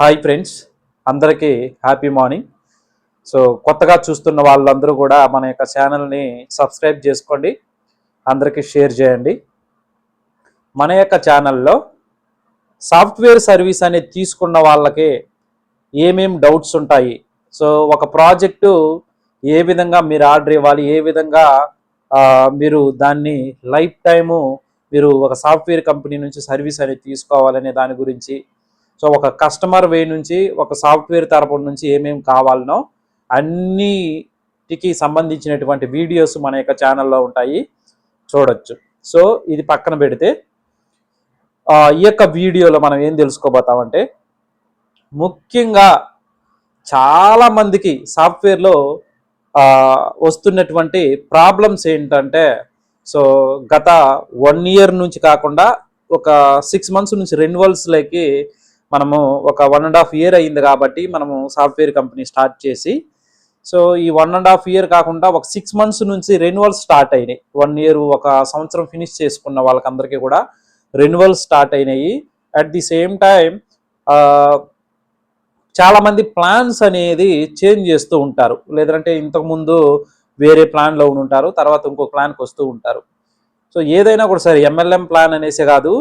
Hi friends అందరికీ happy morning. So కొత్తగా చూస్తున్న వాళ్ళందరూ కూడా మన యొక్క ఛానల్ని సబ్స్క్రైబ్ చేసుకోండి అందరికీ షేర్ చేయండి. మన యొక్క ఛానల్లో సాఫ్ట్వేర్ సర్వీస్ అనేది తీసుకున్న వాళ్ళకి ఏమేమి డౌట్స్ ఉంటాయి సో ఒక ప్రాజెక్టు ఏ విధంగా మీరు ఆర్డర్ ఇవ్వాలి ఏ విధంగా మీరు దాన్ని లైఫ్ టైము మీరు ఒక సాఫ్ట్వేర్ కంపెనీ నుంచి సర్వీస్ అనేది తీసుకోవాలనే దాని గురించి సో ఒక కస్టమర్ వే నుంచి ఒక సాఫ్ట్వేర్ తరపు నుంచి ఏమేమి కావాలనో అన్నిటికి సంబంధించినటువంటి వీడియోస్ మన యొక్క ఛానల్లో ఉంటాయి. చూడొచ్చు. సో ఇది పక్కన పెడితే ఈ యొక్క వీడియోలో మనం ఏం తెలుసుకోబోతామంటే ముఖ్యంగా చాలా మందికి సాఫ్ట్వేర్లో వస్తున్నటువంటి ప్రాబ్లమ్స్ ఏంటంటే సో గత వన్ ఇయర్ నుంచి కాకుండా ఒక సిక్స్ మంత్స్ నుంచి రెన్యువల్స్లోకి మనము ఒక వన్ అండ్ హాఫ్ ఇయర్ అయింది కాబట్టి మనము సాఫ్ట్వేర్ కంపెనీ స్టార్ట్ చేసి సో ఈ వన్ అండ్ హాఫ్ ఇయర్ కాకుండా ఒక సిక్స్ మంత్స్ నుంచి రెన్యువల్స్ స్టార్ట్ అయినాయి. వన్ ఇయర్ ఒక సంవత్సరం ఫినిష్ చేసుకున్న వాళ్ళకందరికీ కూడా రెన్యువల్స్ స్టార్ట్ అయినాయి. అట్ ది సేమ్ టైం చాలా మంది ప్లాన్స్ అనేది చేంజ్ చేస్తూ ఉంటారు. లేదంటే ఇంతకుముందు వేరే ప్లాన్లో ఉంటారు తర్వాత ఇంకో ప్లాన్కి వస్తూ ఉంటారు. సో ఏదైనా కూడా సరే ఎంఎల్ఎం ప్లాన్ అనేసే కాదు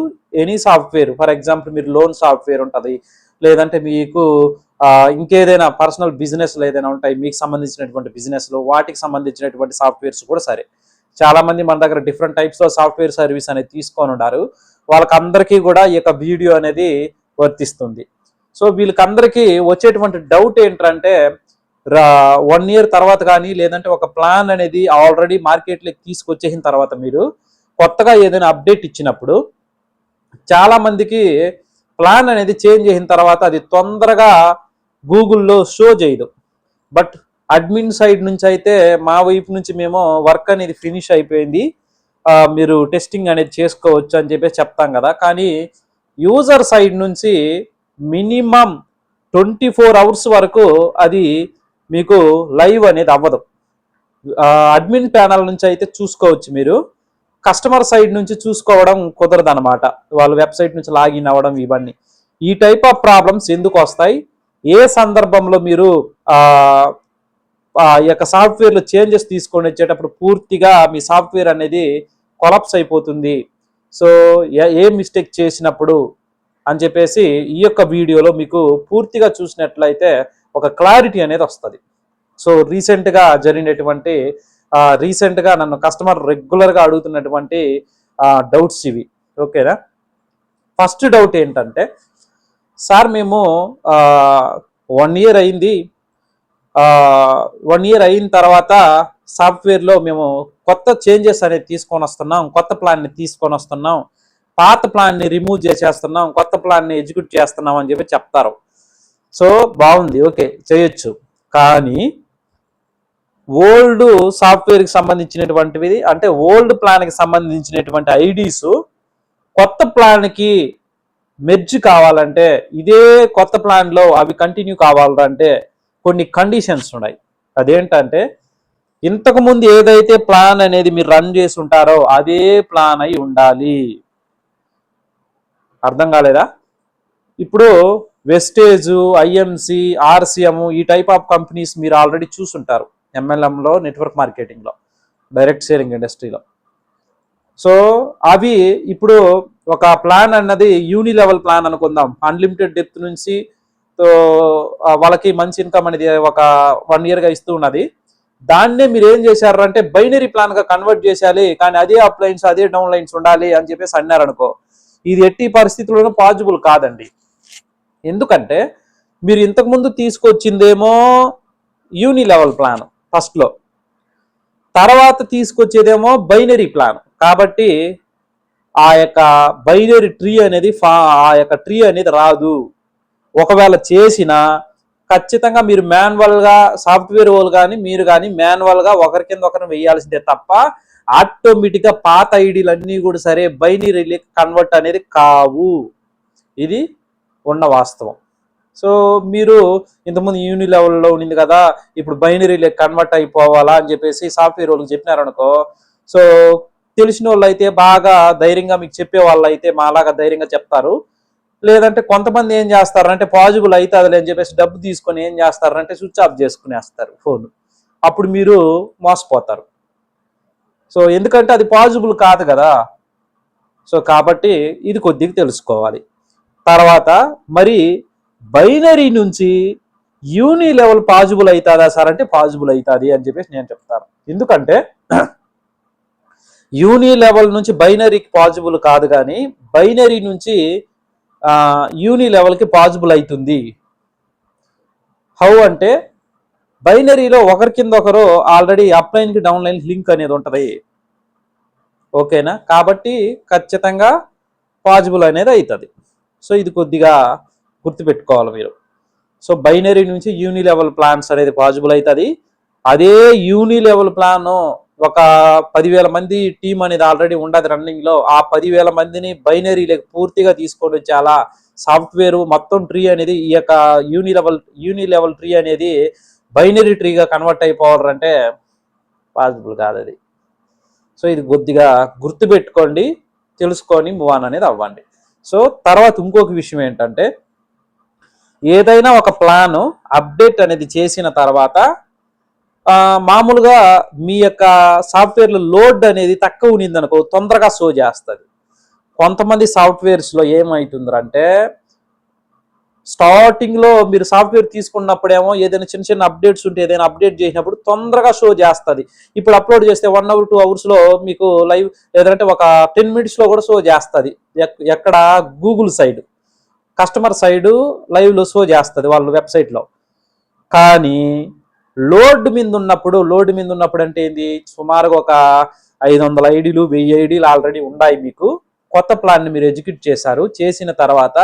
ఎనీ సాఫ్ట్వేర్ ఫర్ ఎగ్జాంపుల్ మీరు లోన్ సాఫ్ట్వేర్ ఉంటుంది లేదంటే మీకు ఇంకేదైనా పర్సనల్ బిజినెస్లు ఏదైనా ఉంటాయి మీకు సంబంధించినటువంటి బిజినెస్లు వాటికి సంబంధించినటువంటి సాఫ్ట్వేర్స్ కూడా సరే. చాలామంది మన దగ్గర different types of software service అనేది తీసుకొని ఉన్నారు. వాళ్ళకందరికీ కూడా ఈ యొక్క వీడియో అనేది వర్తిస్తుంది. సో వీళ్ళకందరికీ వచ్చేటువంటి డౌట్ ఏంటంటే వన్ ఇయర్ తర్వాత కానీ లేదంటే ఒక ప్లాన్ అనేది ఆల్రెడీ మార్కెట్లోకి తీసుకొచ్చేసిన తర్వాత మీరు కొత్తగా ఏదైనా అప్డేట్ ఇచ్చినప్పుడు చాలామందికి ప్లాన్ అనేది చేంజ్ చేసిన తర్వాత అది తొందరగా గూగుల్లో షో చేయదు. బట్ అడ్మిన్ సైడ్ నుంచి అయితే మా వైపు నుంచి మేము వర్క్ అనేది ఫినిష్ అయిపోయింది. మీరు టెస్టింగ్ అనేది చేసుకోవచ్చు అని చెప్పేసి చెప్తాం కదా. కానీ యూజర్ సైడ్ నుంచి మినిమం ట్వంటీ ఫోర్ అవర్స్ వరకు అది మీకు లైవ్ అనేది అవ్వదు. అడ్మిన్ ప్యానల్ నుంచి అయితే చూసుకోవచ్చు మీరు. కస్టమర్ సైడ్ నుంచి చూసుకోవడం కుదరదు అనమాట వాళ్ళ వెబ్సైట్ నుంచి లాగిన్ అవ్వడం ఇవన్నీ. ఈ టైప్ ఆఫ్ ప్రాబ్లమ్స్ ఎందుకు వస్తాయి? ఏ సందర్భంలో మీరు ఆ యొక్క సాఫ్ట్వేర్లో చేంజెస్ తీసుకొని వచ్చేటప్పుడు పూర్తిగా మీ సాఫ్ట్వేర్ అనేది కొలాప్స్ అయిపోతుంది. సో ఏ- ఏ మిస్టేక్ చేసినప్పుడు అని చెప్పేసి ఈ యొక్క వీడియోలో మీకు పూర్తిగా చూసినట్లయితే ఒక క్లారిటీ అనేది వస్తుంది. సో రీసెంట్గా జరిగినటువంటి రీసెంట్గా నన్ను కస్టమర్ రెగ్యులర్గా అడుగుతున్నటువంటి డౌట్స్ ఇవి. ఓకేనా ఫస్ట్ డౌట్ ఏంటంటే సార్ మేము వన్ ఇయర్ అయింది. వన్ ఇయర్ అయిన తర్వాత సాఫ్ట్వేర్లో మేము కొత్త చేంజెస్ అనేది తీసుకొని వస్తున్నాం. కొత్త ప్లాన్ని తీసుకొని వస్తున్నాం. పాత ప్లాన్ని రిమూవ్ చేసేస్తున్నాం. కొత్త ప్లాన్ని ఎగ్జిక్యూట్ చేస్తున్నాం అని చెప్పి చెప్తారు. సో బాగుంది. ఓకే చేయొచ్చు. కానీ ఓల్డ్ సాఫ్ట్వేర్కి సంబంధించినటువంటివి అంటే ఓల్డ్ ప్లాన్కి సంబంధించినటువంటి ఐడీస్ కొత్త ప్లాన్కి మెర్జ్ కావాలంటే ఇదే కొత్త ప్లాన్లో అవి కంటిన్యూ కావాలంటే కొన్ని కండిషన్స్ ఉన్నాయి. అదేంటంటే ఇంతకుముందు ఏదైతే ప్లాన్ అనేది మీరు రన్ చేసి ఉంటారో అదే ప్లాన్ అయి ఉండాలి. అర్థం కాలేదా? ఇప్పుడు వెస్టేజ్ ఐఎంసి ఆర్సిఎం ఈ టైప్ ఆఫ్ కంపెనీస్ మీరు ఆల్రెడీ చూసుంటారు. ఎంఎల్ఎంలో నెట్వర్క్ మార్కెటింగ్లో డైరెక్ట్ షేరింగ్ ఇండస్ట్రీలో సో అవి ఇప్పుడు ఒక ప్లాన్ అన్నది యూని లెవెల్ ప్లాన్ అనుకుందాం. అన్లిమిటెడ్ డెప్త్ నుంచి వాళ్ళకి మంచి ఇన్కమ్ అనేది ఒక వన్ ఇయర్గా ఇస్తూ ఉన్నది. దాన్నే మీరు ఏం చేశారంటే బైనరీ ప్లాన్గా కన్వర్ట్ చేసేయాలి కానీ అదే అప్లైన్స్ అదే డౌన్ లైన్స్ ఉండాలి అని చెప్పేసి అన్నారనుకో ఇది ఎట్టి పరిస్థితుల్లోనూ పాజిబుల్ కాదండి. ఎందుకంటే మీరు ఇంతకుముందు తీసుకొచ్చిందేమో యూని లెవెల్ ప్లాన్ ఫస్ట్లో తర్వాత తీసుకొచ్చేదేమో బైనరీ ప్లాన్ కాబట్టి ఆ యొక్క బైనరీ ట్రీ అనేది ఫా ఆ యొక్క ట్రీ అనేది రాదు. ఒకవేళ చేసినా ఖచ్చితంగా మీరు మాన్యువల్గా సాఫ్ట్వేర్ వాళ్ళు కానీ మీరు కానీ మాన్యువల్గా ఒకరి కింద ఒకరిని వేయాల్సిందే తప్ప ఆటోమేటిక్గా పాత ఐడీలు అన్నీ కూడా సరే బైనరీ కన్వర్ట్ అనేది కావు. ఇది ఉన్న వాస్తవం. సో మీరు ఇంతకుముందు యూని లెవెల్లో ఉండింది కదా ఇప్పుడు బైనరీ కన్వర్ట్ అయిపోవాలా అని చెప్పేసి సాఫ్ట్వేర్ వాళ్ళకి చెప్పినారనుకో సో తెలిసిన వాళ్ళు అయితే బాగా ధైర్యంగా మీకు చెప్పే వాళ్ళు అయితే మాలాగా ధైర్యంగా చెప్తారు. లేదంటే కొంతమంది ఏం చేస్తారంటే పాజిబుల్ అవుతుంది అని చెప్పేసి డబ్బు తీసుకొని ఏం చేస్తారంటే స్విచ్ ఆఫ్ చేసుకునేస్తారు ఫోన్. అప్పుడు మీరు మోసపోతారు. సో ఎందుకంటే అది పాజిబుల్ కాదు కదా. సో కాబట్టి ఇది కొద్దిగా తెలుసుకోవాలి. తర్వాత మరి బైనరీ నుంచి యూని లెవెల్ పాజిబుల్ అవుతుందా సార్ అంటే పాజిబుల్ అవుతుంది అని చెప్పేసి నేను చెప్తాను. ఎందుకంటే యూని లెవెల్ నుంచి బైనరీకి పాజిబుల్ కాదు కానీ బైనరీ నుంచి యూని లెవెల్కి పాజిబుల్ అవుతుంది. హౌ అంటే బైనరీలో ఒకరి కింద ఒకరు ఆల్రెడీ అప్లైన్కి డౌన్లైన్ లింక్ అనేది ఉంటుంది. ఓకేనా? కాబట్టి ఖచ్చితంగా పాజిబుల్ అనేది అవుతుంది. సో ఇది కొద్దిగా గుర్తుపెట్టుకోవాలి మీరు. సో బైనరీ నుంచి యూని లెవెల్ ప్లాన్స్ అనేది పాజిబుల్ అవుతుంది అదే యూని లెవెల్ ప్లాన్ ఒక పదివేల మంది టీం అనేది ఆల్రెడీ ఉండదు రన్నింగ్లో ఆ పదివేల మందిని బైనరీలకు పూర్తిగా తీసుకొని వచ్చేలా సాఫ్ట్వేర్ మొత్తం ట్రీ అనేది ఈ యొక్క uni level uni level tree అనేది బైనరీ ట్రీగా కన్వర్ట్ అయిపోవాలంటే పాసిబుల్ కాదు అది. సో ఇది కొద్దిగా గుర్తుపెట్టుకోండి తెలుసుకొని మూవ్ ఆన్ అనేది అవ్వండి. సో తర్వాత ఇంకొక విషయం ఏంటంటే ఏదైనా ఒక ప్లాను అప్డేట్ అనేది చేసిన తర్వాత మామూలుగా మీ యొక్క సాఫ్ట్వేర్లో లోడ్ అనేది తక్కువ ఉన్నింది అనుకో తొందరగా షో చేస్తుంది. కొంతమంది సాఫ్ట్వేర్స్లో ఏమవుతుందంటే స్టార్టింగ్లో మీరు సాఫ్ట్వేర్ తీసుకున్నప్పుడేమో ఏదైనా చిన్న చిన్న అప్డేట్స్ ఉంటే ఏదైనా అప్డేట్ చేసినప్పుడు తొందరగా షో చేస్తుంది. ఇప్పుడు అప్లోడ్ చేస్తే వన్ అవర్ టూ అవర్స్లో మీకు లైవ్ లేదంటే ఒక టెన్ మినిట్స్లో కూడా షో చేస్తుంది. ఎక్కడ? Google side. కస్టమర్ సైడ్ లైవ్లో షో చేస్తుంది వాళ్ళ వెబ్సైట్లో కానీ లోడ్ మీద ఉన్నప్పుడు లోడ్ మీద ఉన్నప్పుడు అంటే ఏంది? సుమారుగా ఒక ఐదు వందల ఐడీలు వెయ్యి ఐడీలు ఆల్రెడీ ఉన్నాయి మీకు. కొత్త ప్లాన్ని మీరు ఎగ్జిక్యూట్ చేశారు. చేసిన తర్వాత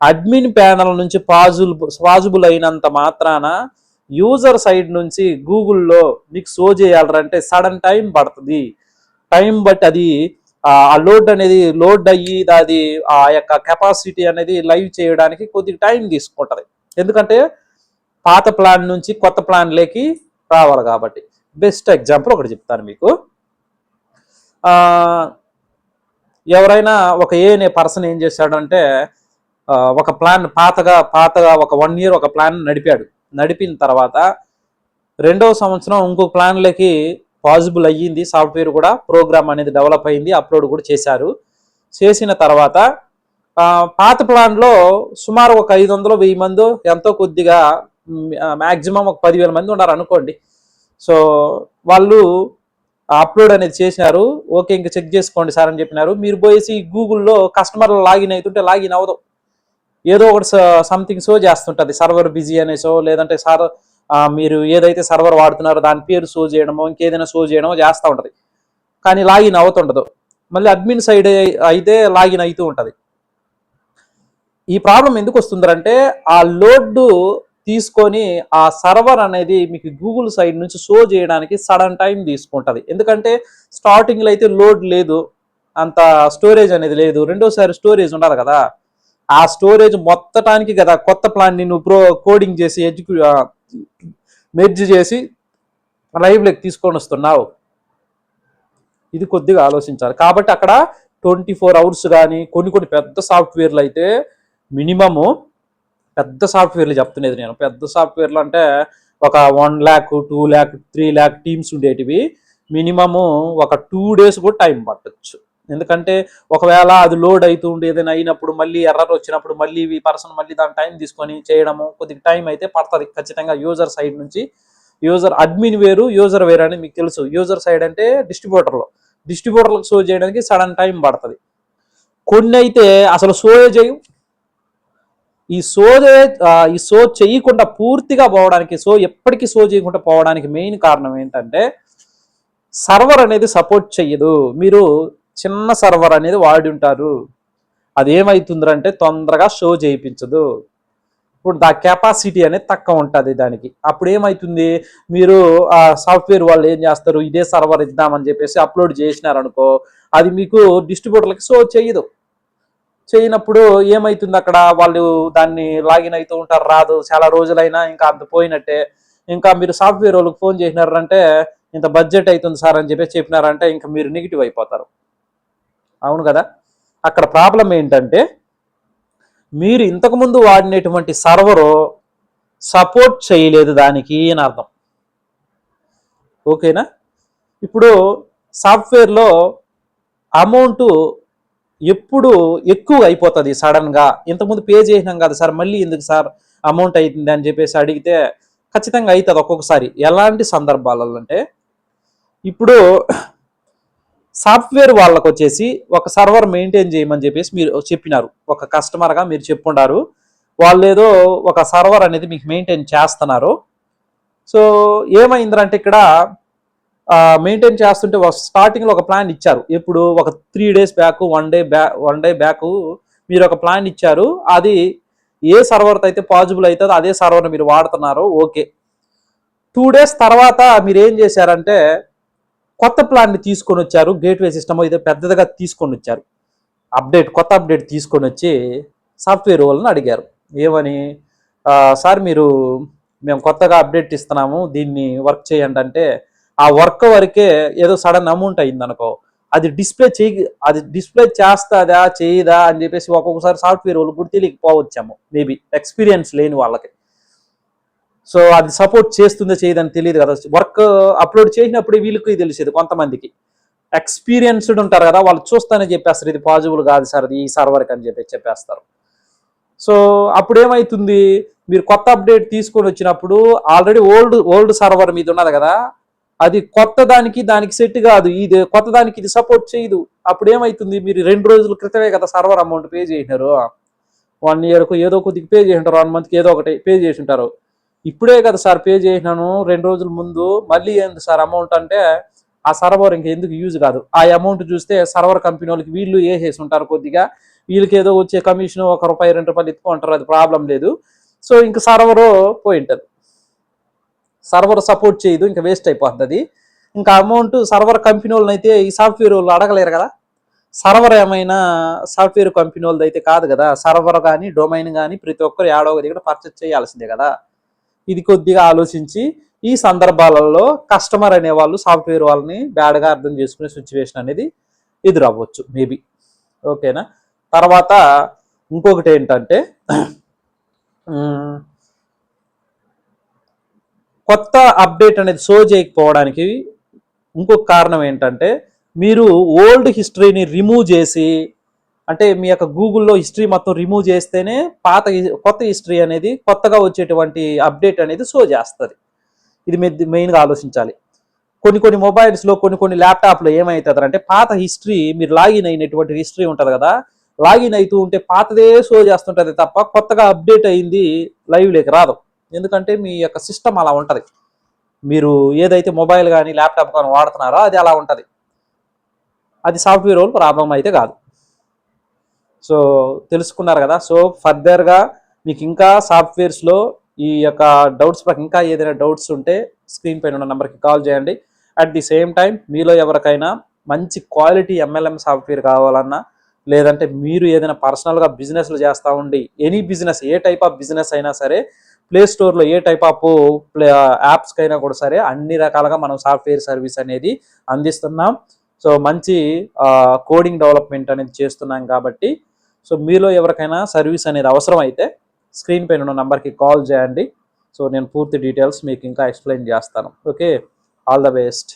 అడ్మిన్ ప్యానల్ నుంచి పాజిబుల్ పాజిబుల్ అయినంత మాత్రాన యూజర్ సైడ్ నుంచి గూగుల్లో మీకు షో చేయాలంటే సడన్ టైం పడుతుంది. టైం బట్టి అది ఆ లోడ్ అనేది లోడ్ అయ్యి అది ఆ యొక్క కెపాసిటీ అనేది లైవ్ చేయడానికి కొద్దిగా టైం తీసుకుంటుంది. ఎందుకంటే పాత ప్లాన్ నుంచి కొత్త ప్లాన్లోకి రావాలి కాబట్టి. బెస్ట్ ఎగ్జాంపుల్ ఒకటి చెప్తాను మీకు. ఎవరైనా ఒక ఏ అనే పర్సన్ ఏం చేశాడంటే ఒక ప్లాన్ పాతగా పాతగా ఒక వన్ ఇయర్ ఒక ప్లాన్ నడిపాడు. నడిపిన తర్వాత రెండవ సంవత్సరం ఇంకో ప్లాన్లకి పాజిబుల్ అయ్యింది. సాఫ్ట్వేర్ కూడా ప్రోగ్రామ్ అనేది డెవలప్ అయింది. అప్లోడ్ కూడా చేశారు. చేసిన తర్వాత పాత ప్లాన్లో సుమారు ఒక ఐదు వందలు వెయ్యి మంది ఎంతో కొద్దిగా మ్యాక్సిమం ఒక పదివేల మంది ఉన్నారు అనుకోండి. సో వాళ్ళు అప్లోడ్ అనేది చేసినారు. ఓకే ఇంకా చెక్ చేసుకోండి సార్ అని చెప్పినారు. మీరు పోయేసి గూగుల్లో కస్టమర్లు లాగిన్ అవుతుంటే లాగిన్ అవ్వదు. ఏదో ఒకటి సంథింగ్ షో చేస్తుంటుంది. సర్వర్ బిజీ అనేసో లేదంటే సార్ మీరు ఏదైతే సర్వర్ వాడుతున్నారో దాని పేరు షో చేయడమో ఇంకేదైనా షో చేయడమో చేస్తూ ఉంటుంది. కానీ లాగిన్ అవుతుండదు. మళ్ళీ అడ్మిన్ సైడ్ అయితే లాగిన్ అవుతూ ఉంటుంది. ఈ ప్రాబ్లం ఎందుకు వస్తుందంటే ఆ లోడ్ తీసుకొని ఆ సర్వర్ అనేది మీకు గూగుల్ సైడ్ నుంచి షో చేయడానికి సడన్ టైం తీసుకుంటుంది. ఎందుకంటే స్టార్టింగ్లో అయితే లోడ్ లేదు. అంత స్టోరేజ్ అనేది లేదు. రెండోసారి స్టోరేజ్ ఉండాలి కదా. ఆ స్టోరేజ్ మొత్తటానికి కదా కొత్త ప్లాన్ని నువ్వు ప్రో కోడింగ్ చేసి ఎగ్జిక్యూ మెర్జ్ చేసి లైవ్లోకి తీసుకొని వస్తున్నావు. ఇది కొద్దిగా ఆలోచించాలి. కాబట్టి అక్కడ ట్వంటీ ఫోర్ అవర్స్ కానీ కొన్ని కొన్ని పెద్ద సాఫ్ట్వేర్లు అయితే మినిమము పెద్ద సాఫ్ట్వేర్లు చెప్తున్నది నేను. పెద్ద సాఫ్ట్వేర్లు అంటే ఒక one lakh two lakh three lakh teams ఉండేటివి. మినిమము ఒక టూ డేస్ కూడా టైం పట్టొచ్చు. ఎందుకంటే ఒకవేళ అది లోడ్ అవుతూ ఉండి ఏదైనా అయినప్పుడు మళ్ళీ ఎర్రర్ వచ్చినప్పుడు మళ్ళీ ఈ పర్సన్ మళ్ళీ దాని టైం తీసుకొని చేయడము కొద్దిగా టైం అయితే పడుతుంది ఖచ్చితంగా యూజర్ సైడ్ నుంచి. యూజర్ అడ్మిన్ వేరు యూజర్ వేరు అని మీకు తెలుసు. యూజర్ సైడ్ అంటే డిస్ట్రిబ్యూటర్లో. డిస్ట్రిబ్యూటర్లకు షో చేయడానికి సడన్ టైం పడుతుంది. కొన్ని అయితే అసలు షో చేయం ఈ షో ఈ షో చేయకుండా పూర్తిగా పోవడానికి షో ఎప్పటికీ షో చేయకుండా పోవడానికి మెయిన్ కారణం ఏంటంటే సర్వర్ అనేది సపోర్ట్ చెయ్యదు. మీరు చిన్న సర్వర్ అనేది వాడి ఉంటారు అది ఏమవుతుందంటే తొందరగా షో చేయించదు. ఇప్పుడు దా కెపాసిటీ అనేది తక్కువ ఉంటుంది దానికి. అప్పుడు ఏమవుతుంది మీరు ఆ సాఫ్ట్వేర్ వాళ్ళు ఏం చేస్తారు? ఇదే సర్వర్ ఇద్దామని చెప్పేసి అప్లోడ్ చేసినారనుకో అది మీకు డిస్ట్రిబ్యూటర్లకి షో చేయదు. చేయనప్పుడు ఏమవుతుంది అక్కడ? వాళ్ళు దాన్ని లాగిన్ అవుతూ ఉంటారు రాదు. చాలా రోజులైనా ఇంకా అంత పోయినట్టే. ఇంకా మీరు సాఫ్ట్వేర్ వాళ్ళకి ఫోన్ చేసినారంటే ఇంత బడ్జెట్ అవుతుంది సార్ అని చెప్పేసి చెప్పినారంటే ఇంకా మీరు నెగిటివ్ అయిపోతారు. అవును కదా? అక్కడ ప్రాబ్లం ఏంటంటే మీరు ఇంతకుముందు వాడినటువంటి సర్వరు సపోర్ట్ చేయలేదు దానికి అని అర్థం. ఓకేనా? ఇప్పుడు సాఫ్ట్వేర్లో అమౌంట్ ఎప్పుడు ఎక్కువ అయిపోతుంది సడన్గా. ఇంతకుముందు పే చేసినాం కదా సార్ మళ్ళీ ఎందుకు సార్ అమౌంట్ అవుతుంది అని చెప్పేసి అడిగితే ఖచ్చితంగా అవుతుంది ఒక్కొక్కసారి. ఎలాంటి సందర్భాలలో అంటే ఇప్పుడు సాఫ్ట్వేర్ వాళ్ళకు వచ్చేసి ఒక సర్వర్ మెయింటైన్ చేయమని చెప్పేసి మీరు చెప్పినారు. ఒక కస్టమర్గా మీరు చెప్పుండారు. వాళ్ళు ఏదో ఒక సర్వర్ అనేది మీకు మెయింటైన్ చేస్తున్నారు. సో ఏమైందంటే ఇక్కడ మెయింటైన్ చేస్తుంటే స్టార్టింగ్లో ఒక ప్లాన్ ఇచ్చారు. ఎప్పుడు ఒక three days back one day back one day back మీరు ఒక ప్లాన్ ఇచ్చారు. అది ఏ సర్వర్తో అయితే పాజిబుల్ అవుతుందో అదే సర్వర్ని మీరు వాడుతున్నారు ఓకే. టూ డేస్ తర్వాత మీరు ఏం చేశారంటే కొత్త ప్లాన్ని తీసుకొని వచ్చారు. గేట్వే సిస్టమ్ ఏదో పెద్దదిగా తీసుకొని వచ్చారు. అప్డేట్ కొత్త అప్డేట్ తీసుకొని వచ్చి సాఫ్ట్వేర్ వాళ్ళని అడిగారు. ఏమని? సార్ మీరు మేము కొత్తగా అప్డేట్ ఇస్తున్నాము దీన్ని వర్క్ చేయండి అంటే ఆ వర్క్ వరకే ఏదో సడన్ అమౌంట్ అయింది అనుకో అది డిస్ప్లే చేయి అది డిస్ప్లే చేస్తుందా చేయదా అని చెప్పేసి ఒక్కొక్కసారి సాఫ్ట్వేర్ వాళ్ళు కూడా తెలియకపోవచ్చాము మేబీ. ఎక్స్పీరియన్స్ లేని వాళ్ళకి. సో అది సపోర్ట్ చేస్తుందో చేయదని తెలియదు కదా. వర్క్ అప్లోడ్ చేసినప్పుడు వీళ్ళకి తెలిసేది కొంతమందికి. ఎక్స్పీరియన్స్డ్ ఉంటారు కదా వాళ్ళు చూస్తానే చెప్పేస్తారు. ఇది పాజిబుల్ కాదు సార్ ఈ సర్వర్కి అని చెప్పి చెప్పేస్తారు. సో అప్పుడు ఏమవుతుంది మీరు కొత్త అప్డేట్ తీసుకొని వచ్చినప్పుడు ఆల్రెడీ ఓల్డ్ ఓల్డ్ సర్వర్ మీద ఉన్నది కదా అది కొత్త దానికి దానికి సెట్ కాదు. ఇది కొత్త దానికి ఇది సపోర్ట్ చేయదు. అప్పుడు ఏమవుతుంది మీరు రెండు రోజుల క్రితమే కదా సర్వర్ అమౌంట్ పే చేసినారు. వన్ ఇయర్కు ఏదో కొద్దిగా పే చేసి ఉంటారు. వన్ మంత్కి ఏదో ఒకటి పే చేసి ఉంటారు. ఇప్పుడే కదా సార్ పే చేసినాను రెండు రోజుల ముందు. మళ్ళీ ఏంది సార్ అమౌంట్ అంటే ఆ సర్వర్ ఇంక ఎందుకు యూజ్ కాదు. ఆ అమౌంట్ చూస్తే సర్వర్ కంపెనీ వాళ్ళకి వీళ్ళు వేసేసి ఉంటారు కొద్దిగా. వీళ్ళకి ఏదో వచ్చే కమిషన్ ఒక రూపాయి రెండు రూపాయలు ఎత్తుకుంటారు అది ప్రాబ్లం లేదు. సో ఇంక సర్వరు పోయి ఉంటుంది. సర్వర్ సపోర్ట్ చేయదు ఇంకా వేస్ట్ అయిపోతుంది ఇంకా అమౌంట్ సర్వర్ కంపెనీ వాళ్ళని అయితే ఈ సాఫ్ట్వేర్ వాళ్ళు అడగలేరు కదా. సర్వర్ ఏమైనా సాఫ్ట్వేర్ కంపెనీ వాళ్ళది అయితే కాదు కదా. సర్వర్ కానీ డొమైన్ కానీ ప్రతి ఒక్కరు ఏడో దగ్గర పర్చేస్ చేయాల్సిందే కదా. ఇది కొద్దిగా ఆలోచించి ఈ సందర్భాలలో కస్టమర్ అనే వాళ్ళు సాఫ్ట్వేర్ వాళ్ళని బ్యాడ్గా అర్థం చేసుకునే సిచ్యువేషన్ అనేది ఎదురవ్వచ్చు మేబీ. ఓకేనా? తర్వాత ఇంకొకటి ఏంటంటే కొత్త అప్డేట్ అనేది షో చేయకపోవడానికి ఇంకొక కారణం ఏంటంటే మీరు ఓల్డ్ హిస్టరీని రిమూవ్ చేసి అంటే మీ యొక్క గూగుల్లో హిస్టరీ మొత్తం రిమూవ్ చేస్తేనే పాత కొత్త హిస్టరీ అనేది కొత్తగా వచ్చేటువంటి అప్డేట్ అనేది షో చేస్తుంది. ఇది మె- మెయిన్గా ఆలోచించాలి. కొన్ని కొన్ని మొబైల్స్లో కొన్ని కొన్ని ల్యాప్టాప్లో ఏమవుతుంది అంటే పాత హిస్టరీ మీరు లాగిన్ అయినటువంటి హిస్టరీ ఉంటుంది కదా లాగిన్ అవుతూ ఉంటే పాతదే షో చేస్తుంటుంది తప్ప కొత్తగా అప్డేట్ అయింది లైవ్లోకి రాదు. ఎందుకంటే మీ యొక్క సిస్టమ్ అలా ఉంటుంది. మీరు ఏదైతే మొబైల్ కానీ ల్యాప్టాప్ కానీ వాడుతున్నారో అది అలా ఉంటుంది. అది సాఫ్ట్వేర్ వాళ్ళు ప్రాబ్లం అయితే కాదు. సో తెలుసుకున్నారు కదా. సో ఫర్దర్గా మీకు ఇంకా సాఫ్ట్వేర్స్లో ఈ యొక్క డౌట్స్ పట్ల ఇంకా ఏదైనా డౌట్స్ ఉంటే స్క్రీన్ పైన ఉన్న నెంబర్కి కాల్ చేయండి. అట్ ది సేమ్ టైం మీలో ఎవరికైనా మంచి క్వాలిటీ ఎంఎల్ఎం సాఫ్ట్వేర్ కావాలన్నా లేదంటే మీరు ఏదైనా పర్సనల్గా బిజినెస్లు చేస్తూ ఉండి ఎనీ బిజినెస్ ఏ టైప్ ఆఫ్ బిజినెస్ అయినా సరే ప్లే స్టోర్లో ఏ టైప్ ఆఫ్ ప్లే యాప్స్కైనా కూడా సరే అన్ని రకాలుగా మనం సాఫ్ట్వేర్ సర్వీస్ అనేది అందిస్తున్నాం. సో మంచి uh, కోడింగ్ డెవలప్మెంట్ అనేది చేస్తున్నాం కాబట్టి సో మీలో ఎవరికైనా సర్వీస్ అనేది అవసరం అయితే స్క్రీన్ పైన ఉన్న నెంబర్కి కాల్ చేయండి. సో నేను పూర్తి డీటెయిల్స్ మీకు ఇంకా ఎక్స్ప్లెయిన్ చేస్తాను. ఓకే. All the best.